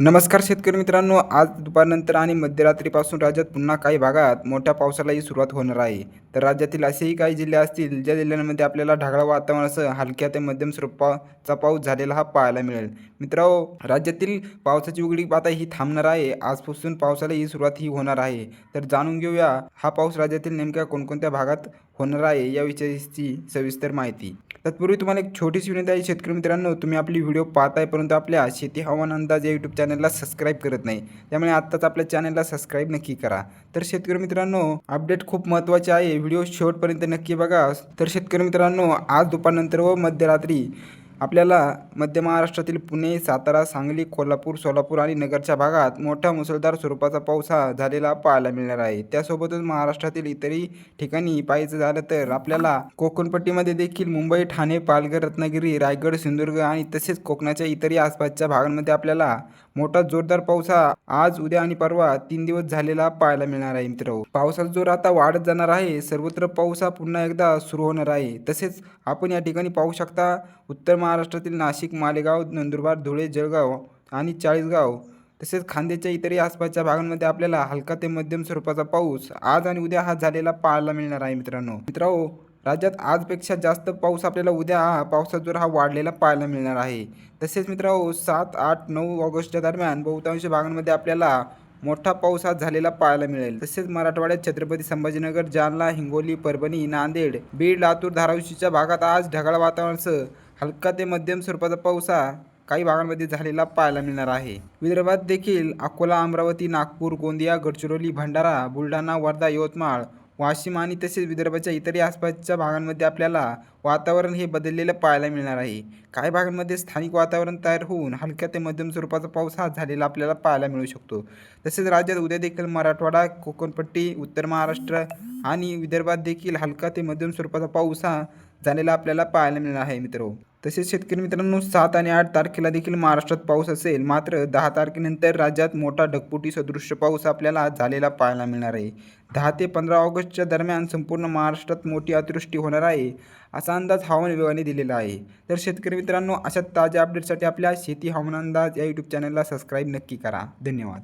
नमस्कार शेतकरी मित्रांनो आज दुपारनंतर आणि मध्यरात्रीपासून राज्यात पुन्हा काही भागात मोठ्या पावसालाही सुरुवात होणार आहे. तर राज्यातील असेही काही जिल्हे असतील ज्या जिल्ह्यांमध्ये आपल्याला ढगाळ वातावरणासह हलक्या ते मध्यम स्वरूपाचा पाऊस झालेला हा पाहायला मिळेल. मित्रांनो राज्यातील पावसाची उघडी पाता ही थांबणार आहे. आजपासून पावसाला ही सुरुवात ही होणार आहे. तर जाणून घेऊया हा पाऊस राज्यातील नेमक्या कोणकोणत्या भागात होणार आहे याविषयीची सविस्तर माहिती. तत्पूर्वी तुम्हाला एक छोटीशी विनंती आहे शेतकरी मित्रांनो तुम्ही आपली व्हिडिओ पाहताय परंतु आपल्या शेती हवामान अंदाज या यूट्यूब चॅनलला सबस्क्राईब करत नाही. त्यामुळे आत्ताच आपल्या चॅनलला सबस्क्राईब नक्की करा. तर शेतकरी मित्रांनो अपडेट खूप महत्त्वाचे आहे. व्हिडिओ शेवटपर्यंत नक्की बघा. तर शेतकरी मित्रांनो आज दुपारनंतर व मध्यरात्री आपल्याला मध्य महाराष्ट्रातील पुणे सातारा सांगली कोल्हापूर सोलापूर आणि नगरच्या भागात मोठा मुसळधार स्वरूपाचा पाऊस हा झालेला पाहायला मिळणार आहे. त्यासोबतच महाराष्ट्रातील इतरही ठिकाणी पाहायचं झालं तर आपल्याला कोकणपट्टीमध्ये देखील मुंबई ठाणे पालघर रत्नागिरी रायगड सिंधुदुर्ग आणि तसेच कोकणाच्या इतरही आसपासच्या भागांमध्ये आपल्याला मोठा जोरदार पाऊस हा आज उद्या आणि परवा तीन दिवस झालेला पाहायला मिळणार आहे मित्र. पावसाचा जोर आता वाढत जाणार आहे. सर्वत्र पाऊस हा पुन्हा एकदा सुरू होणार आहे. तसेच आपण या ठिकाणी पाहू शकता उत्तर महाराष्ट्रातील नाशिक मालेगाव नंदुरबार धुळे जळगाव आणि चाळीसगाव तसेच खांद्याच्या इतरही आसपासच्या भागांमध्ये आपल्याला हलका ते मध्यम स्वरूपाचा पाऊस आज आणि उद्या हा झालेला पाहायला मिळणार आहे मित्रांनो. मित्रांनो राज्यात आजपेक्षा जास्त पाऊस आपल्याला उद्या हा पावसाचा जोर हा वाढलेला पाहायला मिळणार आहे. तसेच मित्रांनो सात आठ नऊ ऑगस्टच्या दरम्यान बहुतांश भागांमध्ये आपल्याला मोठा पाऊस हा झालेला पाहायला मिळेल. तसेच मराठवाड्यात छत्रपती संभाजीनगर जालना हिंगोली परभणी नांदेड बीड लातूर धाराशिवच्या भागात आज ढगाळ वातावरणासह हलका ते मध्यम स्वरूपाचा पाऊस हा काही भागांमध्ये झालेला पाहायला मिळणार आहे. विदर्भात देखील अकोला अमरावती नागपूर गोंदिया गडचिरोली भंडारा बुलढाणा वर्धा यवतमाळ वाशिम आणि तसेच विदर्भाच्या इतरही आसपासच्या भागांमध्ये आपल्याला वातावरण हे बदललेलं पाहायला मिळणार आहे. काही भागांमध्ये स्थानिक वातावरण तयार होऊन हलक्या ते मध्यम स्वरूपाचा पाऊस हा झालेला आपल्याला पाहायला मिळू शकतो. तसेच राज्यात उद्या देखील मराठवाडा कोकणपट्टी उत्तर महाराष्ट्र आणि विदर्भात देखील हलका ते मध्यम स्वरूपाचा पाऊस हा झालेला आपल्याला पाहायला मिळणार आहे मित्र. तसेच शेतकरी मित्रांनो सात आणि आठ तारखेला देखील महाराष्ट्रात पाऊस असेल मात्र दहा तारखेनंतर राज्यात मोठा ढगपुटी सदृश्य पाऊस आपल्याला झालेला पाहायला मिळणार आहे. दहा ते पंधरा ऑगस्टच्या दरम्यान संपूर्ण महाराष्ट्रात मोठी अतिवृष्टी होणार आहे असा अंदाज हवामान विभागाने दिलेला आहे. तर शेतकरी मित्रांनो अशा ताज्या अपडेटसाठी आपल्या शेती हवामान अंदाज या यूट्यूब चॅनलला सबस्क्राईब नक्की करा. धन्यवाद.